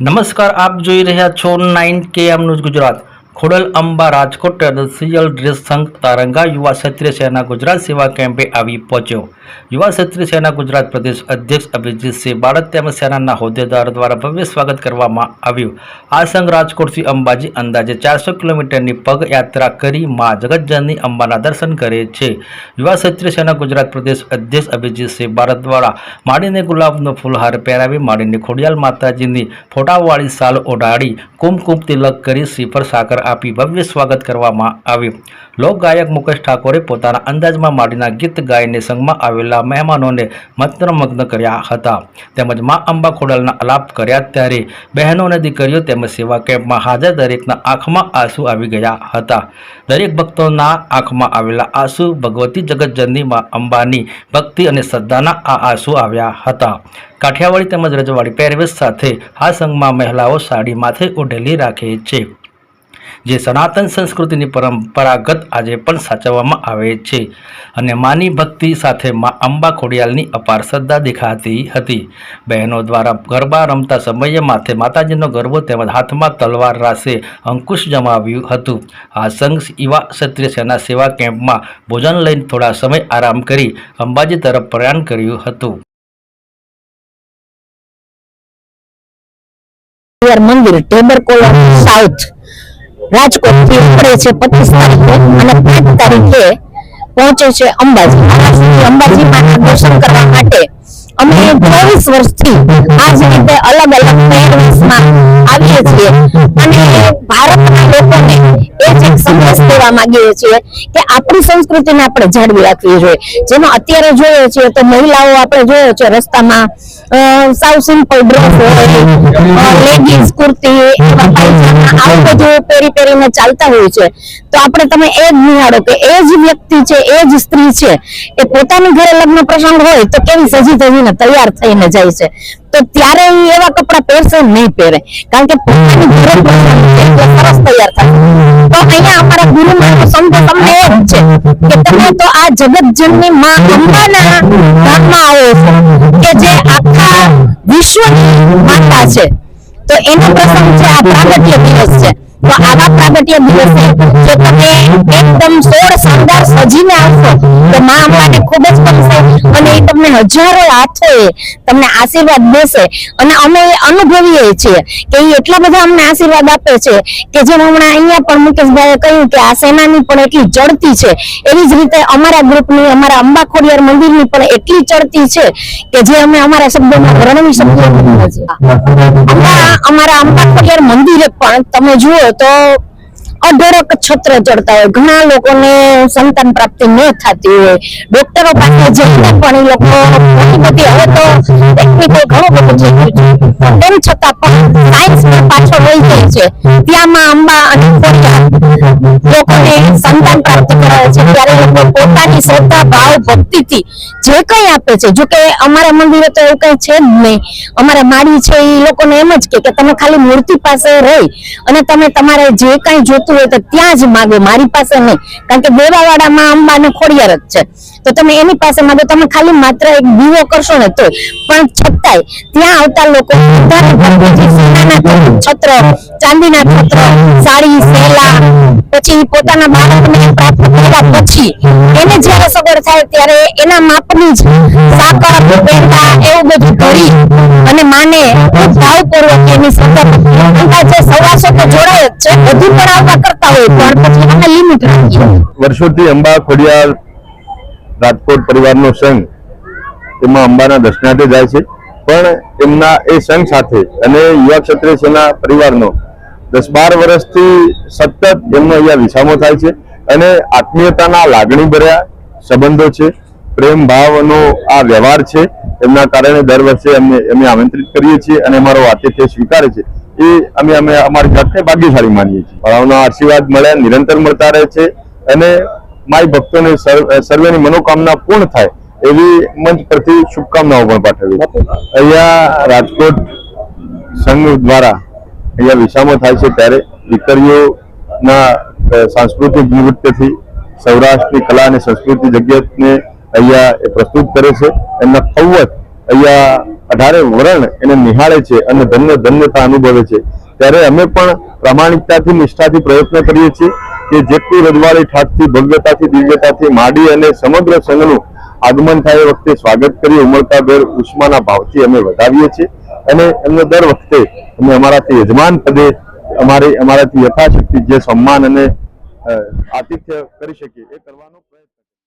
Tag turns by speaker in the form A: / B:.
A: નમસ્કાર આપ જોઈ રહ્યા છો nine K M news Gujarat. Khodal Amba Rajkot traditional dress સંઘ તારંગા યુવા ક્ષત્રિય સેના ગુજરાત સેવા કેમ્પે આવી પહોંચ્યો. યુવા ક્ષત્રિય સેના ગુજરાત પ્રદેશ અધ્યક્ષ અભિજીતસિંહ બાળક તેમજ સેનાના હોદ્દેદારો દ્વારા ભવ્ય સ્વાગત કરવામાં આવ્યું. આ સંઘ રાજકોટથી અંબાજી અંદાજે ચારસો કિલોમીટરની પગયાત્રા કરી મા જગતજનની અંબાના દર્શન કરે છે. યુવા ક્ષત્રિય સેના ગુજરાત પ્રદેશ અધ્યક્ષ અભિજીતસિંહ ભારત દ્વારા માડીને ગુલાબનો ફૂલહાર પહેરાવી માડીને ખોડિયાલ માતાજીની ફોટાવાળી સાલ ઓઢાડી કુમકુમ તિલક કરી શ્રીફળ સાકર આપી ભવ્ય સ્વાગત કરવામાં આવ્યું. લોક ગાયક મુકેશ ઠાકોરે પોતાના અંદાજમાં માડીના ગીત ગાઈને સંઘમાં આવેલા મહેમાનોને મંત્રમગ્ન કર્યા હતા. તેમજ મા અંબા ખોડલના આલાપ કર્યા ત્યારે બહેનો અને દીકરીઓ તેમજ સેવા કેમ્પમાં હાજર દરેકના આંખમાં આંસુ આવી ગયા હતા. દરેક ભક્તોના આંખમાં આવેલા આંસુ ભગવતી જગતજનની મા અંબાની ભક્તિ અને શ્રદ્ધાના આ આંસુ આવ્યા હતા. કાઠિયાવાડી તેમજ રજવાડી પહેરવેશ સાથે આ સંઘમાં મહિલાઓ સાડી માથે ઓઢેલી રાખે છે. જે સનાતન સંસ્કૃતિની પરંપરાગત આજે પણ સાચવવામાં આવે છે. અને માની ભક્તિ સાથે મા અંબા ખોડિયાલની અપાર શ્રદ્ધા દેખાતી હતી. બહેનો દ્વારા ગરબા રમતા સમયે માથે માતાજીનો ગરબો તેમજ હાથમાં તલવાર રાસે અંકુશ જમાવ્યું હતું. આ સંઘ યુવા ક્ષત્રિય સેના સેવા કેમ્પમાં ભોજન લઈને થોડા સમય આરામ કરી અંબાજી તરફ પ્રયાણ કર્યું હતું.
B: મંદિર ટેબર કોલોની સાઉથ. રાજકોટથી ઉપડે છે પચીસ તારીખે અને પાંચ તારીખે પહોંચે છે અંબાજી. અંબાજીમાં દર્શન કરવા માટે અમે ચોવીસ વર્ષથી આ જ રીતે અલગ અલગ પહેરવેશમાં આવીએ છીએ. અને ભારતના લોકોને સંદેશ દેવા માંગીએ છીએ કે આપણી સંસ્કૃતિને આપણે જાળવી રાખવી જોઈએ. જેનો અત્યારે જોયો છે તો મહિલાઓ આપણે જોયો છે રસ્તામાં સાવ સિમ્પલ ડ્રેસ હોય લેગીન્સ કુર્તી એવા પાયજામા આવું બધું પહેરી પહેરીને ચાલતા હોય છે. તો આપણે તમે એ જ નિહાળો કે એ જ વ્યક્તિ છે એ જ સ્ત્રી છે એ પોતાની ઘરે લગ્ન પ્રસંગ હોય તો કેવી સજી ધજીને તૈયાર થઈને જાય છે. તો ત્યારે એ એવા કપડા પહેરશે નહીં પહેરે. કારણ કે પોતાની જરૂર સરસ તૈયાર થાય. તો અહીંયા અમારા ગુરુમાનો સંદેશ તમને એ જ છે કે તમે તો આ જગતજનની માં અંબાના ધામમાં આવો છો કે જે આખા વિશ્વની માતા છે. તો એનો પ્રસંગ છે આ પ્રાગટ્ય દિવસ છે. તો આવા પ્રાગટ્ય દિવસે જો તમે એકદમ સોળ શાનદાર સજીને આવશો, તો મા અંબાને ખૂબ જ અને એ તમને હજારો હાથોએ તમને આશીર્વાદ દેશે. અને અમે એ અનુભવીએ છીએ કે એ એટલા બધા અમને આશીર્વાદ આપે છે કે જેમ હમણાં અહીંયા પણ મુકેશભાઈએ કહ્યું કે આ સેનાની પણ એટલી ચડતી છે. એવી જ રીતે અમારા ગ્રુપની અમારા અંબા ખોડિયાર મંદિરની પણ એટલી ચડતી છે કે જે અમે અમારા શબ્દોમાં વર્ણવી શકીએ અમારા અંબા ખોડિયાર મંદિરે પણ તમે જુઓ તો અઢળક છત્ર ચડતા હોય. ઘણા લોકોને સંતાન પ્રાપ્તિ ન થતી હોય. ડોક્ટરો પાસે જઈને પણ એ લોકો ઘણી બધી હવે તો જે કંઈ આપે છે, જો કે અમારા મંદિરે તો એવું કંઈ છે જ નહીં. અમારા માળી છે, એ લોકોને એમ જ કે કે તમે ખાલી મૂર્તિ પાસે રહી અને તમે તમારે જે કાંઈ જોતું હોય તો ત્યાં જ માગો. મારી પાસે નહીં. કારણ કે દેવાવાડામાં અંબા અને ખોડિયાર જ છે. તો તમે એની પાસે માટે તમે ખાલી માત્ર એક દીવો કરશો ને તો પણ છતાંય ત્યાં આવતા લોકો છત્ર, ચાંદીના છત્ર, સાડી, સેલા, પછી પોતાના બાળકને પ્રાપ્ત કર્યા પછી એને જ્યારે સગવડ થાય ત્યારે એના માપની જ સાકર, પેંડા એવું બધું કરી અને માને ભાવપૂર્વક એની સગવડ જે સવાસો તો જોડાય જ છે, બધું પણ આવવા કરતા હોય, પણ પછી અમે લિમિટ રાખીએ.
C: વર્ષોથી અંબા, ખોડિયાર રાજકોટ પરિવારનો સંઘ એમાં અંબાના દર્શનાર્થે જાય છે. પણ એમના એ સંઘ સાથે અને યુવા ક્ષત્રિય પરિવારનો દસ બાર વર્ષથી સતત એમનો અહીંયા વિસામો થાય છે અને આત્મીયતાના લાગણી ભર્યા સંબંધો છે. પ્રેમ ભાવનો આ વ્યવહાર છે. એમના કારણે દર વર્ષે અમને અમે આમંત્રિત કરીએ છીએ અને અમારો આતિથ્ય સ્વીકારે છે. એ અમે અમે અમારી જાતને ભાગ્યશાળી માનીએ છીએ. ભાવના આશીર્વાદ મળ્યા, નિરંતર મળતા રહે છે અને માય ભક્તોને સર્વેની મનોકામના પૂર્ણ થાય એવી મંચ પરથી શુભકામનાઓ પણ પાઠવી અહીંયા રાજકોટ સંઘ દ્વારા અહીંયા વિસામો થાય છે ત્યારે દીકરીઓના સાંસ્કૃતિક નિવૃત્તિથી સૌરાષ્ટ્રની કલા અને સંસ્કૃતિ જગ્યાને અહીંયા એ પ્રસ્તુત કરે છે. એમના કૌવત અહીંયા અઢારે વરણ એને નિહાળે છે અને ધન્ય ધન્યતા અનુભવે છે. ત્યારે અમે પણ પ્રામાણિકતાથી, નિષ્ઠાથી પ્રયત્ન કરીએ છીએ કે જેટલું રજવાડી ઠાકથી ભવ્યતાથી, દિવ્યતાથી, માંડી અને સમગ્ર સંઘનું આગમન થાય વખતે સ્વાગત કરી ઉમળકાભેર ઉષ્માના ભાવથી અમે વધાવીએ છીએ. અને એમને દર વખતે અમે અમારાથી યજમાન પદે અમારી, અમારાથી યથાશક્તિ, જે સન્માન અને આતિથ્ય કરી શકીએ એ કરવાનો પ્રયત્ન